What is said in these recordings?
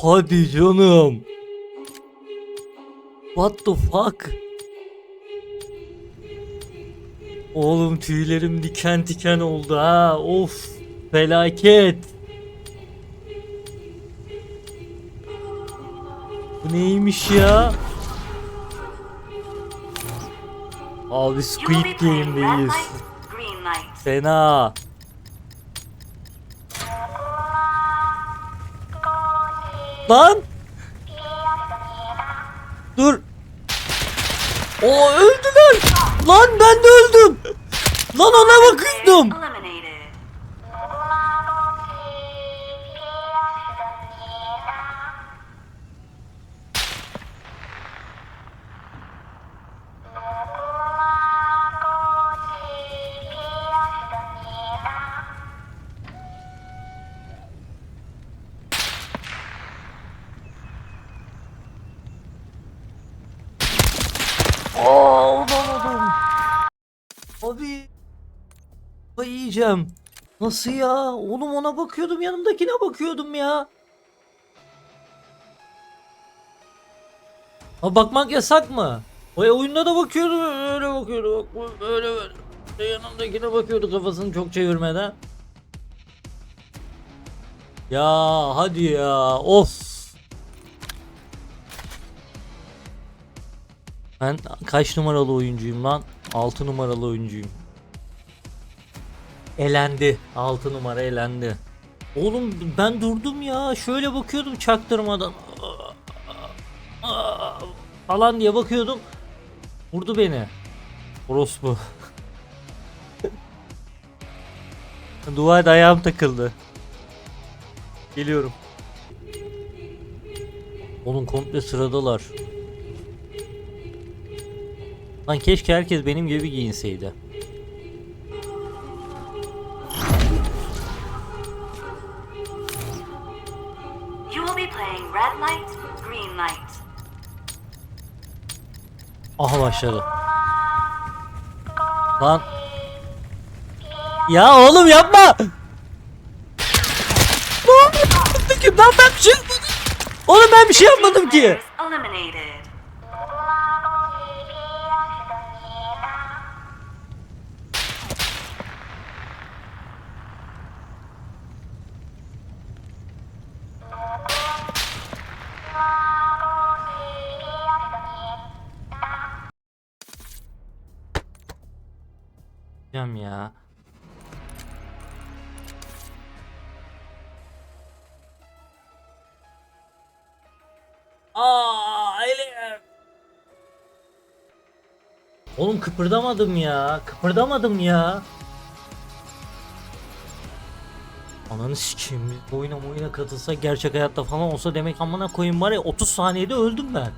Hadi canım. What the fuck? Oğlum tüylerim diken diken oldu ha. Of felaket. Bu neymiş ya? Abi Squid Game'deyiz. Fena. Lan! Dur. O öldüler. Lan ben de öldüm. Lan ona bakıyordum. Ay yiyeceğim. Nasıl ya? Oğlum ona bakıyordum yanımdakine bakıyordum ya. Ha bakmak yasak mı? O oyunda da bakıyordu öyle bakıyordu bak böyle böyle. Yanımdakine bakıyordu kafasını çok çevirmeden. Ya hadi ya of. Ben kaç numaralı oyuncuyum lan? 6 numaralı oyuncuyum. Elendi. 6 numara elendi. Oğlum ben durdum ya. Şöyle bakıyordum çaktırmadan. Falan diye bakıyordum. Vurdu beni. Orospu. Duvarda ayağım takıldı. Geliyorum. Oğlum komple sıradalar. Lan keşke herkes benim gibi giyinseydi. Aha başladı. Lan. Ya oğlum yapma. Ne ki? Ben, ben bir şey yapmadım. Oğlum ben bir şey yapmadım ki. Yapacağım ya. Aa elim. Oğlum kıpırdamadım ya. Kıpırdamadım ya. Ananı sikeyim. bu Oyuna oyuna katılsa gerçek hayatta falan olsa demek amına koyayım var ya 30 saniyede öldüm ben.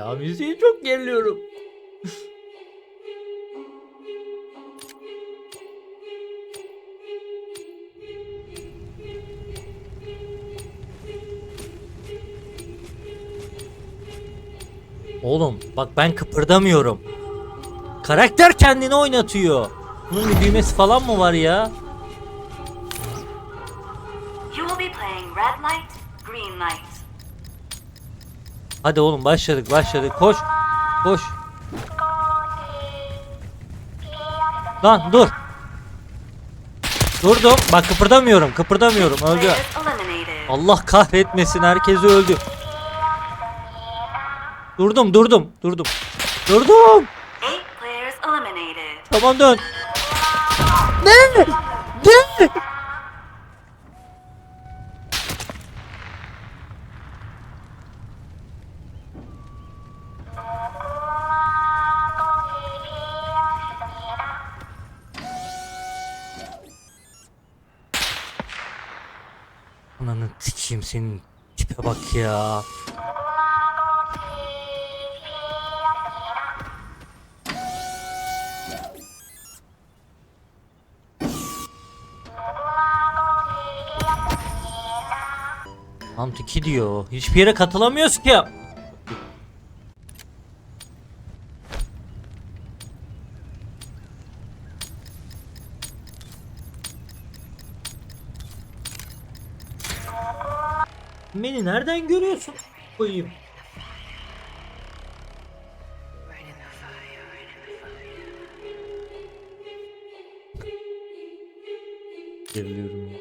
Ya müziği çok geriliyorum. Oğlum bak ben kıpırdamıyorum. Karakter kendini oynatıyor. Bunun bir düğmesi falan mı var ya? You will be playing red light, green light. Hadi oğlum başladık başladık koş. Koş. Lan dur. Durdum. Bak kıpırdamıyorum. Kıpırdamıyorum. Öldü. Allah kahretmesin. Herkes öldü. Durdum durdum. Durdum. Durdum. Tamam dön. Ne? Ananı tikeyim senin tipe bak ya. Hunt 2 diyor. Hiçbir yere katılamıyoruz ki. Beni nereden görüyorsun? Koyayım. Geriliyorum ya.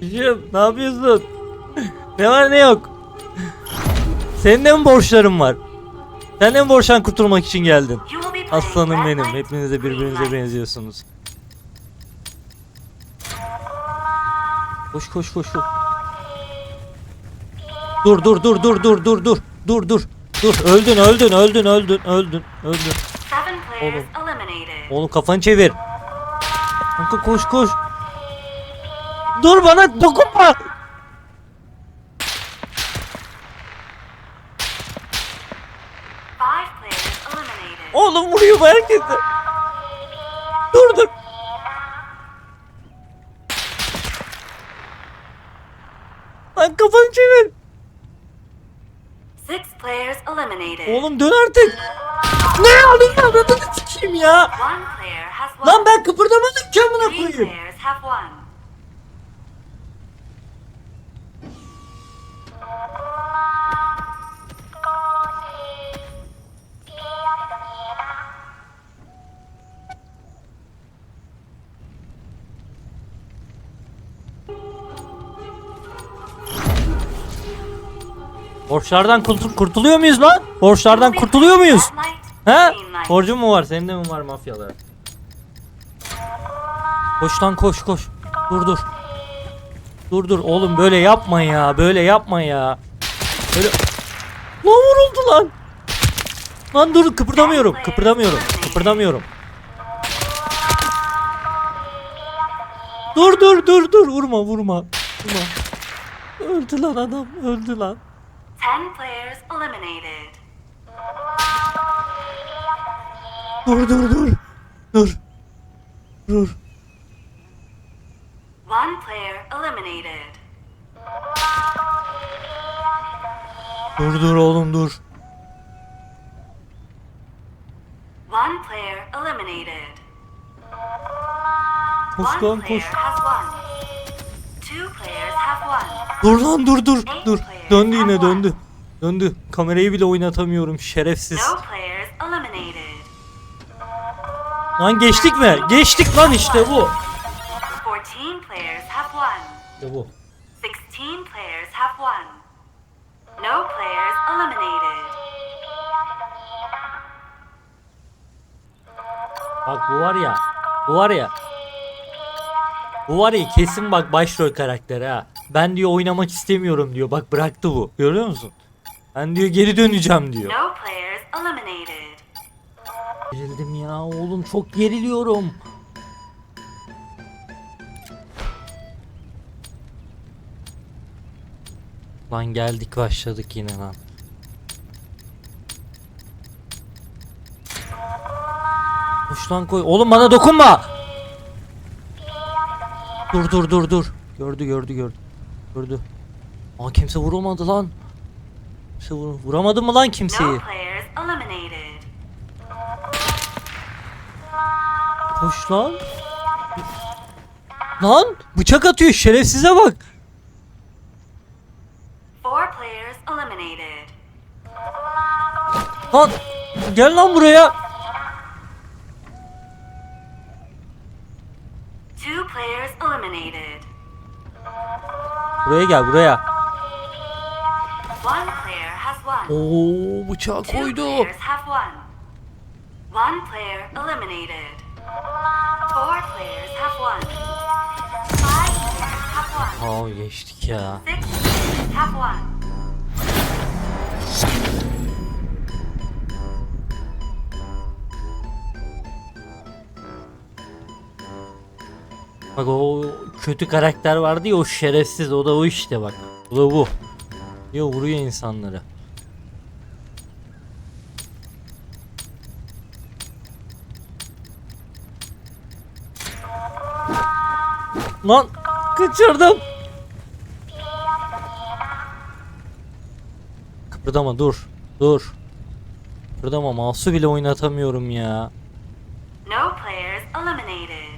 Cicim ne yapıyorsun? ne var ne yok? Senin de mi borçların var? Sen de mi borçtan kurtulmak için geldin? Aslanım benim. Hepiniz de birbirinize benziyorsunuz. Koş koş koş koş. Dur dur dur dur dur dur dur dur dur dur öldün öldün öldün öldün öldün öldün Oğlum. oğlum kafanı çevir kanka koş koş dur bana dokunma Five players eliminated. oğlum vuruyor bu herkese. Dur dur. Lan kafanı çevir Six players eliminated. oğlum dön artık. Ne aldın ya? Avradını sikeyim ya. One player has won. lan ben kıpırdamadım ki amına Three koyayım. players have won. Borçlardan kurtul- kurtuluyor muyuz lan? Borçlardan kurtuluyor muyuz? He? Borcun mu var? Senin de mi var mafyalar? Koş lan koş koş. Dur dur. Dur dur oğlum böyle yapma ya. Böyle yapma ya. Böyle... Lan vuruldu lan. Lan dur kıpırdamıyorum. Kıpırdamıyorum. Kıpırdamıyorum. Dur dur dur dur vurma vurma. Vurma. Öldü lan adam. Öldü lan. Ten players eliminated. Dur dur dur. Dur. Dur. One player eliminated. Dur dur oğlum dur. One player eliminated. Koş lan koş. has won. Two players have won. Dur lan dur dur dur. Döndü yine döndü. Döndü. Kamerayı bile oynatamıyorum şerefsiz. Lan geçtik mi? Geçtik lan işte bu. İşte bu. Bak bu var ya. Bu var ya. Bu var ya kesin bak başrol karakteri ha. Ben diyor oynamak istemiyorum diyor. Bak bıraktı bu. Görüyor musun? Ben diyor geri döneceğim diyor. No players eliminated. Gerildim ya oğlum çok geriliyorum. Lan geldik başladık yine lan. Koş lan koy. Oğlum bana dokunma. Dur dur dur dur. Gördü gördü gördü. Gördü. Aa kimse vurulmadı lan. Kimse vur vuramadı mı lan kimseyi? Koş lan. Lan bıçak atıyor şerefsize bak. Lan gel lan buraya. Two players eliminated. Buraya gel buraya. One player has won. Oo bıçağı Two koydu. players have won. One player eliminated. Four players have won. Five players have won. Aa geçtik ya. Six players have won. Bak o kötü karakter vardı ya o şerefsiz o da o işte bak. O da bu. Yo vuruyor insanları. Lan kaçırdım. Kıpırdama dur. Dur. Kıpırdama mouse'u bile oynatamıyorum ya. No players eliminated.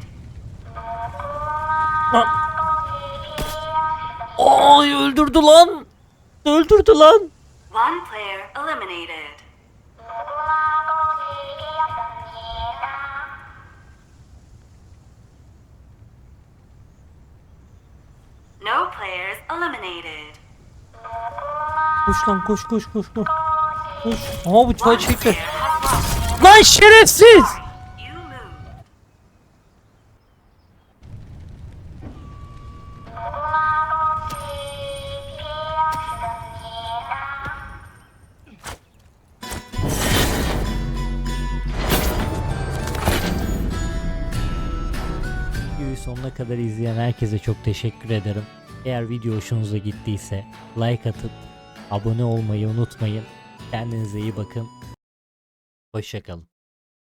Lan. Ay öldürdü lan. Öldürdü lan. One player eliminated. No players eliminated. Koş lan koş koş koş koş. Koş. Aha bıçağı çekti. Lan şerefsiz. Sonuna kadar izleyen herkese çok teşekkür ederim. Eğer video hoşunuza gittiyse like atıp abone olmayı unutmayın. Kendinize iyi bakın. Hoşçakalın.